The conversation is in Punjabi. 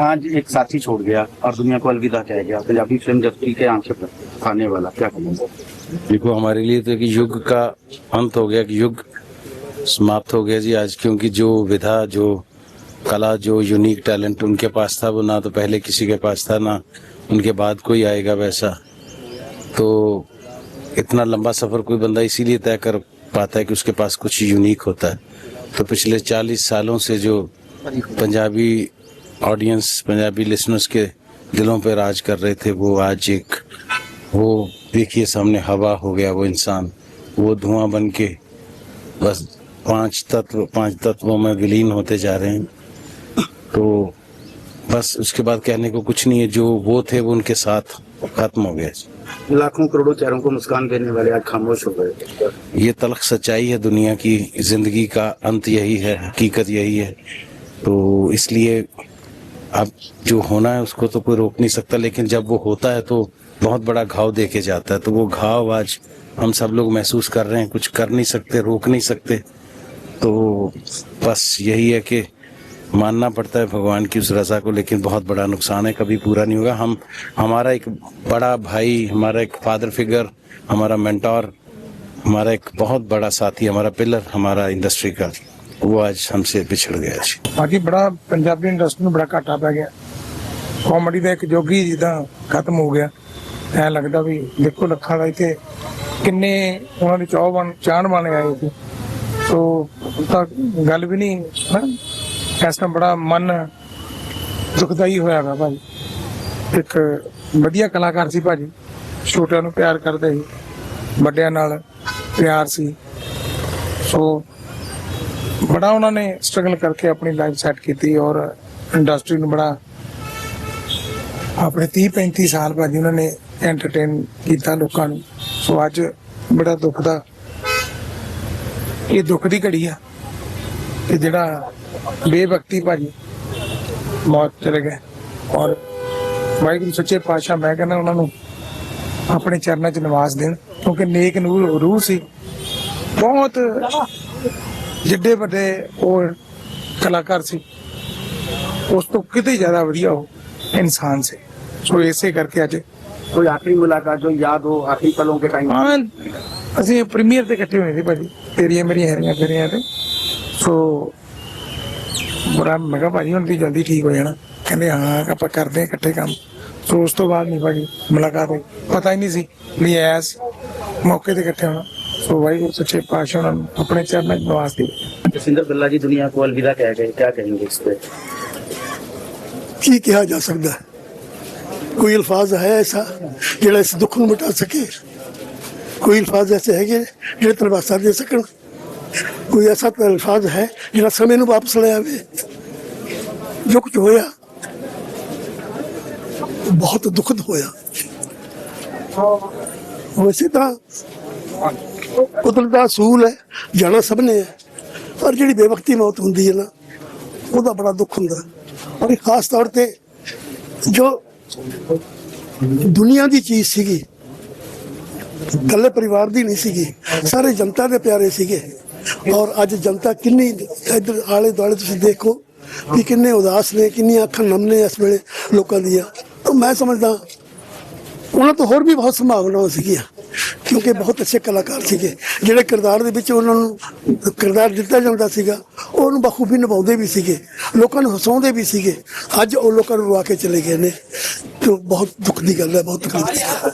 आज एक साथी छोड़ गया और दुनिया को अलविदा कह गया, पंजाबी फ़िल्म इंडस्ट्री के आँखें खाने वाला, क्या कहेंगे देखो, हमारे लिए तो एक युग का अंत हो गया युग समाप्त हो गया जी आज, क्योंकि जो विधा, जो कला, जो यूनिक टैलेंट उनके पास था, वो ना तो पहले किसी के पास था, ना उनके बाद कोई आएगा वैसा। तो इतना लंबा सफ़र कोई बंदा इसीलिए तय कर पाता है कि उसके पास कुछ यूनिक होता है। तो पिछले चालीस सालों से जो पंजाबी ऑडियंस पंजाबी लिसनर्स के दिलों पे राज कर रहे थे वो आज एक वो देखिए सामने हवा हो गया वो इंसान वो धुआँ बन के बस पाँच तत्व पाँच तत्वों में विलीन होते जा रहे हैं। तो बस उसके बाद कहने को कुछ नहीं है जो वो थे वो उनके साथ खत्म हो गया। लाखों करोड़ों चेहरों को मुस्कान देने वाले आज खामोश हो गए। ये तलख सच्चाई है दुनिया की ज़िंदगी का अंत यही है हकीकत यही है। तो इसलिए अब जो होना है उसको तो कोई रोक नहीं सकता, लेकिन जब वो होता है तो बहुत बड़ा घाव देके जाता है। तो वो घाव आज हम सब लोग महसूस कर रहे हैं, कुछ कर नहीं सकते, रोक नहीं सकते। तो बस यही है कि मानना पड़ता है भगवान की उस रजा को, लेकिन बहुत बड़ा नुकसान है, कभी पूरा नहीं होगा। हम, हमारा एक बड़ा भाई, हमारा एक फादर फिगर हमारा मेंटोर हमारा एक बहुत बड़ा साथी, हमारा पिलर हमारा इंडस्ट्री का ਉਹ ਅੱਜ ਹਮਸੇ ਪਿਛੜ ਗਿਆ ਸੀ। ਬਾਕੀ ਬੜਾ ਪੰਜਾਬੀ ਇੰਡਸਟਰੀ ਨੂੰ ਬੜਾ ਘਾਟਾ ਪੈ ਗਿਆ। ਕਾਮੇਡੀ ਦਾ ਇੱਕ ਜੋਗੀ ਜਿੱਦਾਂ ਖਤਮ ਹੋ ਗਿਆ। ਐ ਲੱਗਦਾ ਵੀ ਦੇਖੋ ਲੱਖਾਂ ਦਾ ਇੱਥੇ ਕਿੰਨੇ ਉਹਨਾਂ ਦੇ ਚਾਹਵਾਨ ਚਾਹਣ ਆਏ ਸੀ। ਸੋ ਤਾਂ ਗੱਲ ਵੀ ਨਹੀਂ ਨਾ ਇਸ ਬੜਾ ਮਨ ਦੁਖਦਾਈ ਹੋਇਆ ਵਾ ਭਾਈ ਇੱਕ ਵਧੀਆ ਕਲਾਕਾਰ ਸੀ ਭਾਜੀ। ਛੋਟਿਆਂ ਨੂੰ ਪਿਆਰ ਕਰਦੇ ਸੀ। ਵੱਡਿਆਂ ਨਾਲ ਪਿਆਰ ਸੀ। ਸੋ ਬੜਾ ਉਹਨਾਂ ਨੇ ਸਟਰਗਲ ਕਰਕੇ ਆਪਣੀ ਲਾਈਫ ਸੈੱਟ ਕੀਤੀ ਔਰ ਇੰਡਸਟਰੀ ਨੂੰ ਬੜਾ ਆਪਣੇ 30 35 ਸਾਲ ਬਾਅਦ ਉਹਨਾਂ ਨੇ ਐਂਟਰਟੇਨ ਕੀਤਾ ਲੋਕਾਂ ਨੂੰ। ਸੋ ਅੱਜ ਬੜਾ ਦੁੱਖ ਦਾ, ਇਹ ਦੁੱਖ ਦੀ ਘੜੀ ਆ ਕਿ ਜਿਹੜਾ ਬੇਵਕਤੀ ਭਾਜੀ ਮੌਤ ਚਲੇ ਗਏ ਔਰ ਵਾਹਿਗੁਰੂ ਸੱਚੇ ਪਾਤਸ਼ਾਹ, ਮੈਂ ਕਹਿੰਦਾ ਉਹਨਾਂ ਨੂੰ ਆਪਣੇ ਚਰਨਾਂ 'ਚ ਨਿਵਾਸ ਦੇਣ ਕਿਉਂਕਿ ਨੇਕ ਨੂਰ, ਰੂਹ ਸੀ। ਬਹੁਤ ਜਿੱਡੇ ਵੱਡੇ ਉਹ ਕਲਾਕਾਰ ਸੀ ਉਸ ਤੋਂ ਕਿਤੇ ਜ਼ਿਆਦਾ ਵਧੀਆ ਉਹ ਇਨਸਾਨ ਸੀ। ਸੋ ਇਸੇ ਕਰਕੇ ਅੱਜ ਕੋਈ ਆਖਰੀ ਮੁਲਾਕਾਤ ਜੋ ਯਾਦ ਹੋ ਆਖਰੀ ਪਲੋਂ ਕੇ ਟਾਈਮ ਹਾਂ ਅਸੀਂ ਪ੍ਰੀਮੀਅਰ ਤੇ ਇਕੱਠੇ ਹੋਏ ਸੀ ਭਾਜੀ ਤੇਰੀਆਂ ਮੇਰੀਆਂ ਹੈਰੀਆਂ ਤੇਰੀਆਂ ਤੇ। ਸੋ ਬੜਾ ਮਗਾ ਭਾਜੀ ਹੁਣ ਵੀ ਜਲਦੀ ਠੀਕ ਹੋ ਜਾਣਾ। ਕਹਿੰਦੇ ਹਾਂ ਆਪਾਂ ਕਰਦੇ ਇਕੱਠੇ ਕੰਮ। ਸੋ ਉਸ ਤੋਂ ਬਾਅਦ ਨਹੀਂ ਭਾਜੀ ਮੁਲਾਕਾਤ ਹੋਈ। ਪਤਾ ਹੀ ਨਹੀਂ ਸੀ ਵੀ ਐਸ ਮੌਕੇ ਤੇ ਇਕੱਠੇ ਹੋਣਾ। ਸੋ ਵਾਹਿਗੁਰੂ ਸੱਚੇ ਪਾਤਸ਼ਾਹ ਨੂੰ ਆਪਣੇ ਚਰਨਾਂ 'ਚ ਨਿਵਾਸ ਦੇ। ਜਸਿੰਦਰ ਬਿੱਲਾ ਜੀ ਦੁਨੀਆ ਕੋ ਅਲਵਿਦਾ ਕਹਿ ਗਏ ਕੀ ਕहेंगे ਇਸ ਤੇ? ਕੀ ਕਿਹਾ ਜਾ ਸਕਦਾ? ਕੋਈ ਅਲਫਾਜ਼ ਹੈ ਐਸਾ ਜਿਹੜਾ ਇਸ ਦੁੱਖ ਨੂੰ ਮਿਟਾ ਸਕੇ? ਕੋਈ ਅਲਫਾਜ਼ ਐਸੇ ਹੈਗੇ ਜਿਹੜੇ ਤਰਵਾਸਾ ਦੇ ਸਕਣ? ਕੋਈ ਐਸਾ ਅਲਫਾਜ਼ ਹੈ ਜਿਹੜਾ ਸਮੇਂ ਨੂੰ ਵਾਪਸ ਲੈ ਆਵੇ? ਜੋ ਕੁਝ ਹੋਇਆ ਬਹੁਤ ਦੁਖਦ ਹੋਇਆ। ਵੈਸੇ ਤਾਂ ਕੁਦਰਤ ਦਾ ਅਸੂਲ ਹੈ, ਜਾਣਾ ਸਭ ਨੇ ਹੈ। ਪਰ ਜਿਹੜੀ ਬੇਵਕਤੀ ਮੌਤ ਹੁੰਦੀ ਹੈ ਨਾ, ਉਹਦਾ ਬੜਾ ਦੁੱਖ ਹੁੰਦਾ। ਔਰ ਖਾਸ ਤੌਰ ਤੇ ਜੋ ਦੁਨੀਆ ਦੀ ਚੀਜ਼ ਸੀਗੀ, ਇਕੱਲੇ ਪਰਿਵਾਰ ਦੀ ਨਹੀਂ ਸੀਗੀ, ਸਾਰੇ ਜਨਤਾ ਦੇ ਪਿਆਰੇ ਸੀਗੇ। ਔਰ ਅੱਜ ਜਨਤਾ ਕਿੰਨੀ ਇੱਧਰ ਆਲੇ ਦੁਆਲੇ ਤੁਸੀਂ ਦੇਖੋ ਕਿ ਕਿੰਨੇ ਉਦਾਸ ਨੇ, ਕਿੰਨੀਆਂ ਅੱਖਾਂ ਨਮ ਨੇ ਇਸ ਵੇਲੇ ਲੋਕਾਂ ਦੀਆਂ। ਤਾਂ ਮੈਂ ਸਮਝਦਾ ਉਹਨਾਂ ਤੋਂ ਹੋਰ ਵੀ ਬਹੁਤ ਸੰਭਾਵਨਾਵਾਂ ਸੀਗੀਆਂ, ਕਿਉਂਕਿ ਬਹੁਤ ਅੱਛੇ ਕਲਾਕਾਰ ਸੀਗੇ। ਜਿਹੜੇ ਕਿਰਦਾਰ ਦੇ ਵਿੱਚ ਉਹਨਾਂ ਨੂੰ ਕਿਰਦਾਰ ਦਿੱਤਾ ਜਾਂਦਾ ਸੀਗਾ ਉਹਨੂੰ ਬਖੂਬੀ ਨਿਭਾਉਂਦੇ ਵੀ ਸੀਗੇ, ਲੋਕਾਂ ਨੂੰ ਹਸਾਉਂਦੇ ਵੀ ਸੀਗੇ। ਅੱਜ ਉਹ ਲੋਕਾਂ ਨੂੰ ਰੁਆ ਕੇ ਚਲੇ ਗਏ ਨੇ ਤੇ ਬਹੁਤ ਦੁੱਖ ਦੀ ਗੱਲ ਹੈ, ਬਹੁਤ ਤਕਲੀਫ ਦੀ ਗੱਲ ਹੈ।